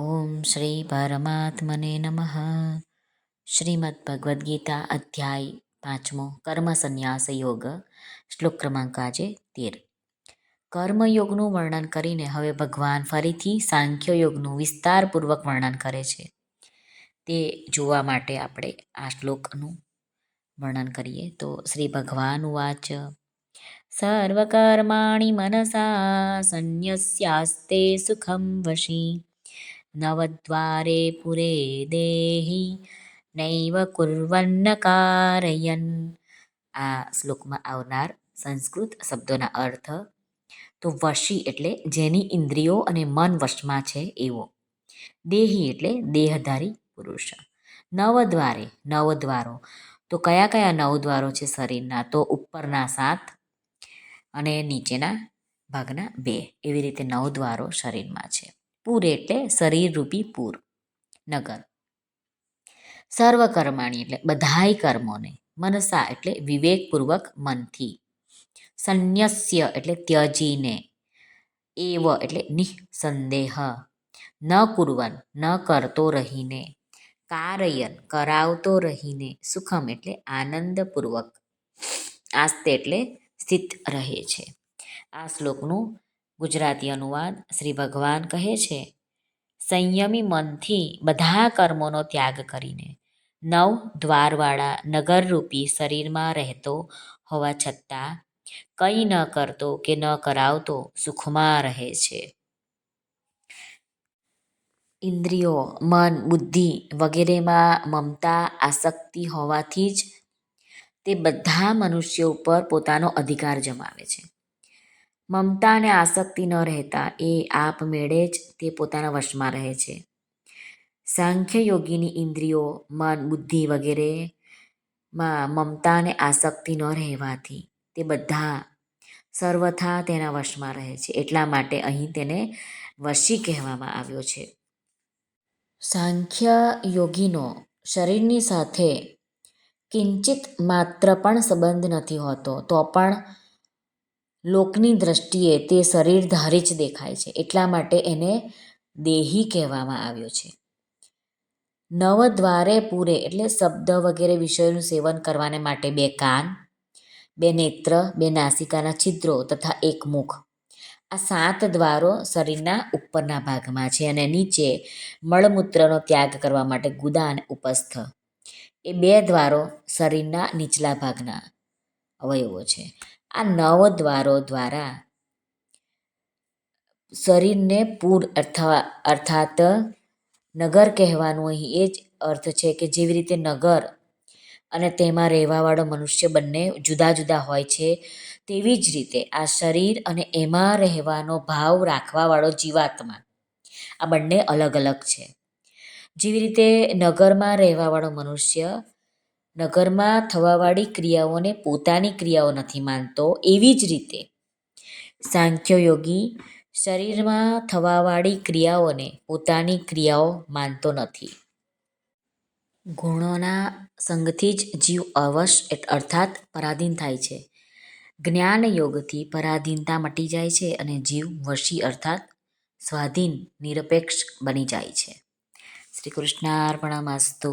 ઓમ શ્રી પરમાત્મને નમઃ શ્રીમદ ભગવદ્ ગીતા અધ્યાય પાંચમો કર્મ સંન્યાસ યોગ શ્લોક ક્રમાંક આજે તેર કર્મયોગનું વર્ણન કરીને હવે ભગવાન ફરીથી સાંખ્ય યોગનું વિસ્તારપૂર્વક વર્ણન કરે છે. તે જોવા માટે આપણે આ શ્લોકનું વર્ણન કરીએ તો શ્રી ભગવાન વાચ સર્વકર્માણી મનસા, સંન્યસ્યાસ્તે સુખમ વશી નવદ્વારે પુરે દેહી નૈવ કુર્વન્ન કારયન આ શ્લોકમાં આવનાર સંસ્કૃત શબ્દોના અર્થ તો વશી એટલે જેની ઇન્દ્રિયો અને મન વશમાં છે એવો. દેહી એટલે દેહધારી પુરુષ. નવદ્વારે, નવદ્વારો. તો કયા કયા નવદ્વારો છે શરીરના? તો ઉપરના સાત અને નીચેના ભાગના બે. એવી રીતે નવદ્વારો શરીરમાં છે. પૂર એટલે શરીરરૂપી પૂર. નગર. સર્વકર્માણી એટલે બધાય કર્મોને. મનસા એટલે વિવેકપૂર્વક મનથી. સંન્યસ્ય એટલે ત્યજીને. એવ એટલે નિઃસંદેહ. ન કુરવન, ન કરતો રહીને. કારયન, કરાવતો રહીને. સુખમ એટલે આનંદપૂર્વક. આસ્તે એટલે સ્થિત રહે છે. આ શ્લોકનું ગુજરાતી અનુવાદ શ્રી ભગવાન કહે છે, સંયમી મનથી બધા કર્મોનો ત્યાગ કરીને નવ દ્વારવાળા નગરરૂપી શરીરમાં રહેતો હોવા છતાં કંઈ ન કરતો કે ન કરાવતો સુખમાં રહે છે. ઇન્દ્રિયો, મન, બુદ્ધિ વગેરેમાં મમતા, આસક્તિ હોવાથી જ તે બધા મનુષ્યો ઉપર પોતાનો અધિકાર જમાવે છે. મમતા અને આસક્તિ ન રહેતા એ આપમેળે જ તે પોતાના વશમાં રહે છે. સાંખ્ય યોગીની ઇન્દ્રિયો, મન, બુદ્ધિ વગેરેમાં મમતા અને આસક્તિ ન રહેવાથી તે બધા સર્વથા તેના વશમાં રહે છે. એટલા માટે અહીં તેને વશી કહેવામાં આવ્યો છે. સાંખ્ય યોગીનો શરીરની સાથે કિંચિત માત્ર પણ સંબંધ નથી હોતો, તો પણ લોકની દ્રષ્ટિએ તે શરીરધારી જ દેખાય છે. એટલા માટે એને દેહી કહેવામાં આવ્યો છે. નવ દ્વારે પૂરે એટલે શબ્દ વગેરે વિષયોનું સેવન કરવાને માટે બે કાન, બે નેત્ર, બે નાસિકાના છિદ્રો તથા એક મુખ. આ સાત દ્વારો શરીરના ઉપરના ભાગમાં છે અને નીચે મળમૂત્રનો ત્યાગ કરવા માટે ગુદા અને ઉપસ્થ. એ બે દ્વારો શરીરના નીચલા ભાગના અવયવો છે. આ નવ દ્વારો દ્વારા શરીરને પૂર અથવા અર્થાત નગર કહેવાનું અહીં એ જ અર્થ છે કે જેવી રીતે નગર અને તેમાં રહેવાવાળો મનુષ્ય બંને જુદા જુદા હોય છે, તેવી જ રીતે આ શરીર અને એમાં રહેવાનો ભાવ રાખવાવાળો જીવાત્મા. આ બંને અલગ અલગ છે. જેવી રીતે નગરમાં રહેવાવાળો મનુષ્ય નગરમાં થવાવાળી ક્રિયાઓને પોતાની ક્રિયાઓ નથી માનતો એવી જ રીતે. સાંખ્ય યોગી શરીરમાં થવાવાળી ક્રિયાઓને પોતાની ક્રિયાઓ માનતો નથી. ગુણોના સંગથી જ જીવ અવશ અર્થાત પરાધીન થાય છે. જ્ઞાન યોગથી પરાધીનતા મટી જાય છે અને જીવ વશી અર્થાત સ્વાધીન, નિરપેક્ષ બની જાય છે. શ્રી કૃષ્ણાર્પણમસ્તુ